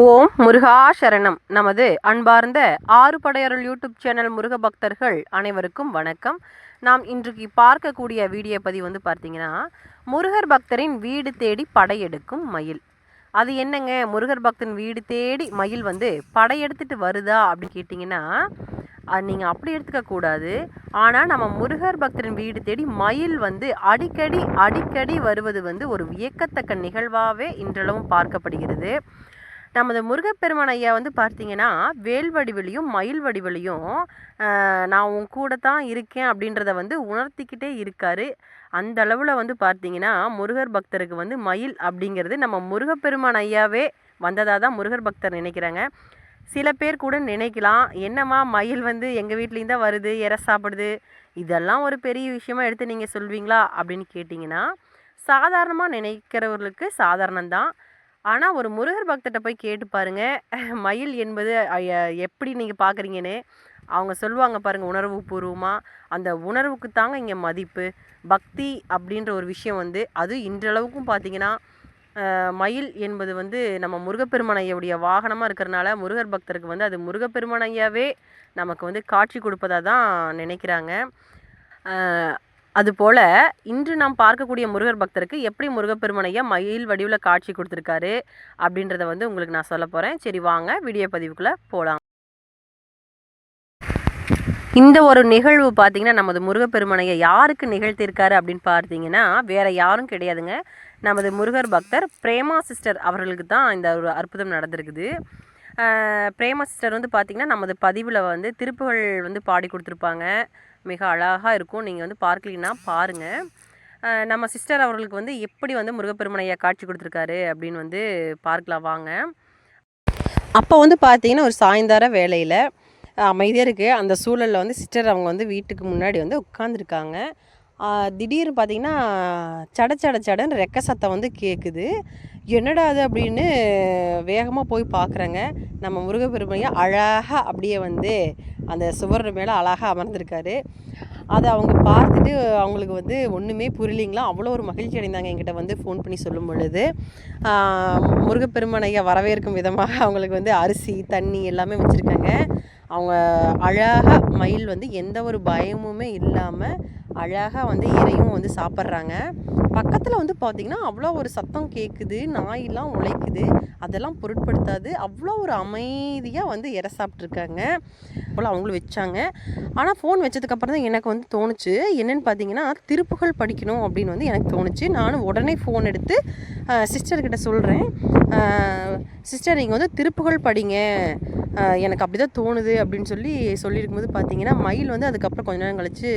ஓம் முருகா சரணம் நமது அன்பார்ந்த ஆறு படையருள் யூடியூப் சேனல் முருக பக்தர்கள் அனைவருக்கும் வணக்கம். நாம் இன்றைக்கு பார்க்கக்கூடிய வீடியோ பதிவு வந்து பார்த்தீங்கன்னா முருகர் பக்தரின் வீடு தேடி படையெடுக்கும் மயில். அது என்னங்க? முருகர் பக்தன் வீடு தேடி மயில் வந்து படையெடுத்துட்டு வருதா அப்படின்னு கேட்டிங்கன்னா நீங்கள் அப்படி எடுத்துக்க கூடாது. ஆனால் நம்ம முருகர் பக்தரின் வீடு தேடி மயில் வந்து அடிக்கடி அடிக்கடி வருவது வந்து ஒரு வியக்கத்தக்க நிகழ்வாகவே இன்றளவும் பார்க்கப்படுகிறது. நமது முருகப்பெருமான் ஐயா வந்து பார்த்தீங்கன்னா வேல் வடிவிலையும் மயில் வடிவிலையும் நான் உன் கூட தான் இருக்கேன் அப்படின்றத வந்து உணர்த்திக்கிட்டே இருக்காரு. அந்த அளவில் வந்து பார்த்தீங்கன்னா முருகர் பக்தருக்கு வந்து மயில் அப்படிங்கிறது நம்ம முருகப்பெருமான் ஐயாவே வந்ததாக தான் முருகர் பக்தர் நினைக்கிறாங்க. சில பேர் கூட நினைக்கலாம் என்னம்மா மயில் வந்து எங்கள் வீட்லேயும் தான் வருது இற சாப்பிடுது இதெல்லாம் ஒரு பெரிய விஷயமா எடுத்து நீங்கள் சொல்வீங்களா அப்படின்னு கேட்டிங்கன்னா சாதாரணமாக நினைக்கிறவர்களுக்கு சாதாரணம்தான். ஆனால் ஒரு முருகர் பக்தர்கிட்ட போய் கேட்டு பாருங்கள் மயில் என்பது எப்படி நீங்கள் பார்க்குறீங்கன்னு அவங்க சொல்லுவாங்க பாருங்கள் உணர்வு பூர்வமாக அந்த உணர்வுக்கு தாங்க இங்கே மதிப்பு. பக்தி அப்படின்ற ஒரு விஷயம் வந்து அது இன்றளவுக்கும் பார்த்தீங்கன்னா மயில் என்பது வந்து நம்ம முருகப்பெருமான் வாகனமாக இருக்கிறனால முருகர் பக்தருக்கு வந்து அது முருகப்பெருமானையாவே நமக்கு வந்து காட்சி கொடுப்பதாக தான் நினைக்கிறாங்க. அதுபோல் இன்று நாம் பார்க்கக்கூடிய முருகர் பக்தருக்கு எப்படி முருகப்பெருமனையை மயில் வடிவில் காட்சி கொடுத்துருக்காரு அப்படின்றத வந்து உங்களுக்கு நான் சொல்ல போகிறேன் சரி வாங்க வீடியோ பதிவுக்குள்ளே போகலாம் இந்த ஒரு நிகழ்வு பார்த்தீங்கன்னா நமது முருகப்பெருமனையை யாருக்கு நிகழ்த்தியிருக்காரு அப்படின்னு பார்த்தீங்கன்னா வேற யாரும் கிடையாதுங்க. நமது முருகர் பக்தர் பிரேமா சிஸ்டர் அவர்களுக்கு தான் இந்த ஒரு அற்புதம் நடந்திருக்குது. பிரேமா சிஸ்டர் வந்து பார்த்திங்கன்னா நமது பதிவில் வந்து திருப்புகள் வந்து பாடி கொடுத்துருப்பாங்க. மிக அழகாக இருக்கும். நீங்கள் வந்து பார்க்கலீங்கன்னா பாருங்கள் நம்ம சிஸ்டர் அவர்களுக்கு வந்து எப்படி வந்து முருகப்பெருமனையா காட்சி கொடுத்துருக்காரு அப்படின்னு வந்து பார்க்கலாம் வாங்க. அப்போ வந்து பார்த்தீங்கன்னா ஒரு சாயந்தர வேலையில் அமைதியாக இருக்குது அந்த சூழலில் வந்து சிஸ்டர் அவங்க வந்து வீட்டுக்கு முன்னாடி வந்து உட்காந்துருக்காங்க திடீர்னு பார்த்தீங்கன்னா சட சட சடன்னு ரெக்க சத்தம் வந்து கேட்குது என்னடா அது அப்படின்னு வேகமாக போய் பார்க்குறேங்க நம்ம முருகப்பெருமையை அழகாக அப்படியே வந்து அந்த சுவர் மேலே அழகாக அமர்ந்திருக்காரு. அதை அவங்க பார்த்துட்டு அவங்களுக்கு வந்து ஒன்றுமே புரியலிங்களா? அவ்வளோ ஒரு மகிழ்ச்சி அடைந்தாங்க என்கிட்ட வந்து ஃபோன் பண்ணி சொல்லும் பொழுது. முருகப்பெருமனையை வரவேற்கும் விதமாக அவங்களுக்கு வந்து அரிசி தண்ணி எல்லாமே வச்சுருக்காங்க. அவங்க அழகாக மயில் வந்து எந்த ஒரு பயமுமே இல்லாமல் அழகாக வந்து இறையும் வந்து சாப்பிட்றாங்க. பக்கத்தில் வந்து பார்த்திங்கன்னா அவ்வளோ ஒரு சத்தம் கேட்குது நாயெல்லாம் உழைக்குது அதெல்லாம் பொருட்படுத்தாது. அவ்வளோ ஒரு அமைதியாக வந்து இற சாப்பிட்ருக்காங்க அவ்வளோ அவங்களும் வச்சாங்க. ஆனால் ஃபோன் வச்சதுக்கப்புறம் தான் எனக்கு வந்து தோணுச்சு. என்னென்னு பார்த்தீங்கன்னா திருப்புகள் படிக்கணும் அப்படின்னு வந்து எனக்கு தோணுச்சு. நானும் உடனே ஃபோன் எடுத்து சிஸ்டர்கிட்ட சொல்கிறேன் சிஸ்டர் நீங்கள் வந்து திருப்புகள் படிங்க. எனக்கு அப்படி தான் தோணுது அப்படின்னு சொல்லி சொல்லியிருக்கும்போது பார்த்தீங்கன்னா மயில் வந்து அதுக்கப்புறம் கொஞ்ச நேரம் கழித்து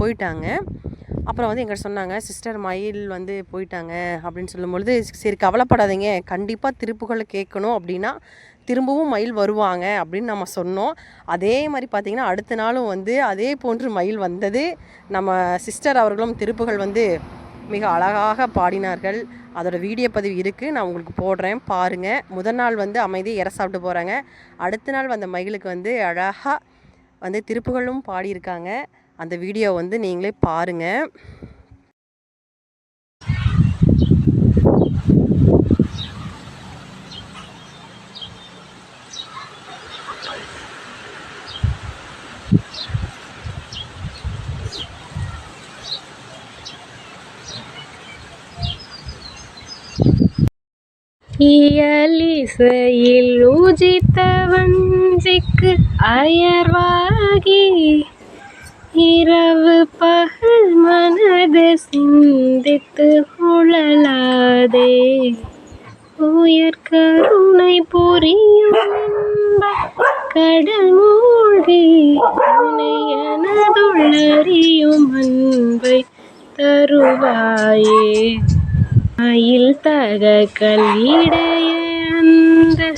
போயிட்டாங்க. அப்புறம் வந்து எங்கிட்ட சொன்னாங்க சிஸ்டர் மயில் வந்து போயிட்டாங்க அப்படின்னு சொல்லும்பொழுது சரி கவலைப்படாதீங்க. கண்டிப்பாக திருப்புகளை கேட்கணும் அப்படின்னா திரும்பவும் மயில் வருவாங்க அப்படின்னு நம்ம சொன்னோம். அதே மாதிரி பார்த்திங்கன்னா அடுத்த நாளும் வந்து அதே போன்று மயில் வந்தது. நம்ம சிஸ்டர் அவர்களும் திருப்புகள் வந்து மிக அழகாக பாடினார்கள். அதோட வீடியோ பதிவு இருக்குது நான் உங்களுக்கு போடுறேன். பாருங்கள் முதல் நாள் வந்து அமைதி இற சாப்பிட்டு போகிறாங்க அடுத்த நாள் வந்த மயிலுக்கு வந்து அழகாக வந்து திருப்புகளும் பாடியிருக்காங்க. அந்த வீடியோ வந்து நீங்களே பாருங்கள் இயலிசையில் ஊஜித்த வஞ்சிக்கு அயர்வாகி. இரவு பகல் மனது சிந்தித்து உழலாதே உயர் கருணை புரியும் கடல் மூழ்கி எனதுள்ளறியும் அன்பை தருவாயே. மயில் தகக்கல் கல்லிடைய அந்த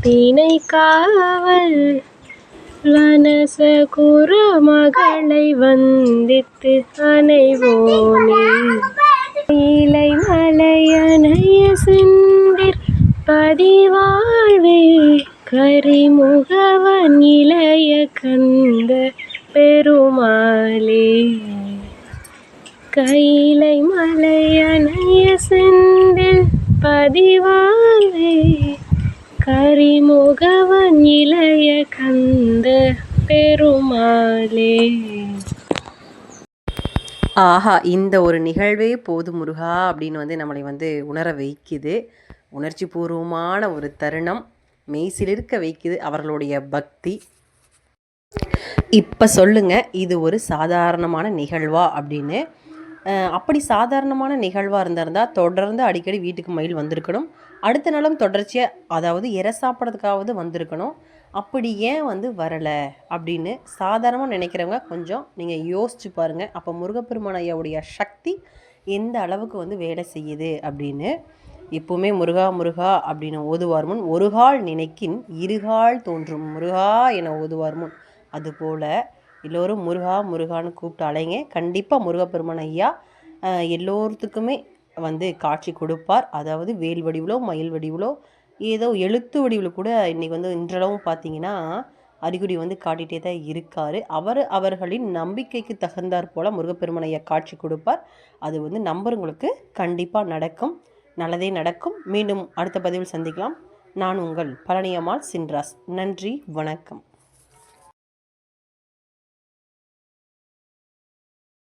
தினை காவல் வனச குர மகளை வந்தித்து அனைவோனே இலை மலையணைய செந்திர் பதிவாழ்வே. கரிமுகவன் இளைய கந்த பெருமாளே. கைலை மலையனைய செந்தில் பதிவாழ்வே. கரிமுகவன் இளைய கந்த பெருமாளே. ஆஹா இந்த ஒரு நிகழ்வே போதும் முருகா அப்படின்னு வந்து நம்மளை வந்து உணர வைக்குது. உணர்ச்சி பூர்வமான ஒரு தருணம் மெய்சிலிருக்க வைக்குது அவர்களுடைய பக்தி. இப்போ சொல்லுங்க இது ஒரு சாதாரணமான நிகழ்வா அப்படின்னு. அப்படி சாதாரணமான நிகழ்வாக இருந்திருந்தா தொடர்ந்து அடிக்கடி வீட்டுக்கு மயில் வந்திருக்கணும். அடுத்த நாளும் தொடர்ச்சியாக அதாவது இறை சாப்பிட்றதுக்காவது வந்திருக்கணும். அப்படி ஏன் வந்து வரலை அப்படின்னு சாதாரணமாக நினைக்கிறவங்க கொஞ்சம் நீங்கள் யோசிச்சு பாருங்கள் அப்போ முருகப்பெருமான் ஐயாவுடைய சக்தி எந்த அளவுக்கு வந்து வேலை செய்யுது அப்படின்னு. எப்பவுமே முருகா முருகா அப்படின்னு ஓதுவார் முன் ஒருகால் நினைக்கின் இருகால் தோன்றும். முருகா என ஓதுவார் முன். அதுபோல் எல்லோரும் முருகா முருகான்னு கூப்பிட்டு அலைங்க. கண்டிப்பாக முருகப்பெருமான் ஐயா எல்லோருத்துக்குமே வந்து காட்சி கொடுப்பார். அதாவது வேல் வடிவிலோ மயில் வடிவிலோ ஏதோ எழுத்து வடிவில் கூட இன்றைக்கி வந்து இன்றளவும் பார்த்தீங்கன்னா அறிகுறி வந்து காட்டிகிட்டே தான் இருக்கார். அவர் அவர்களின் நம்பிக்கைக்கு தகுந்தாற் போல் முருகப்பெருமனையை ஐயா காட்சி கொடுப்பார். அது வந்து நம்புறவங்களுக்கு கண்டிப்பாக நடக்கும். நல்லதே நடக்கும். மீண்டும் அடுத்த பதிவில் சந்திக்கலாம். நான் உங்கள் பழனியம்மாள் சின்ராஸ். நன்றி வணக்கம்.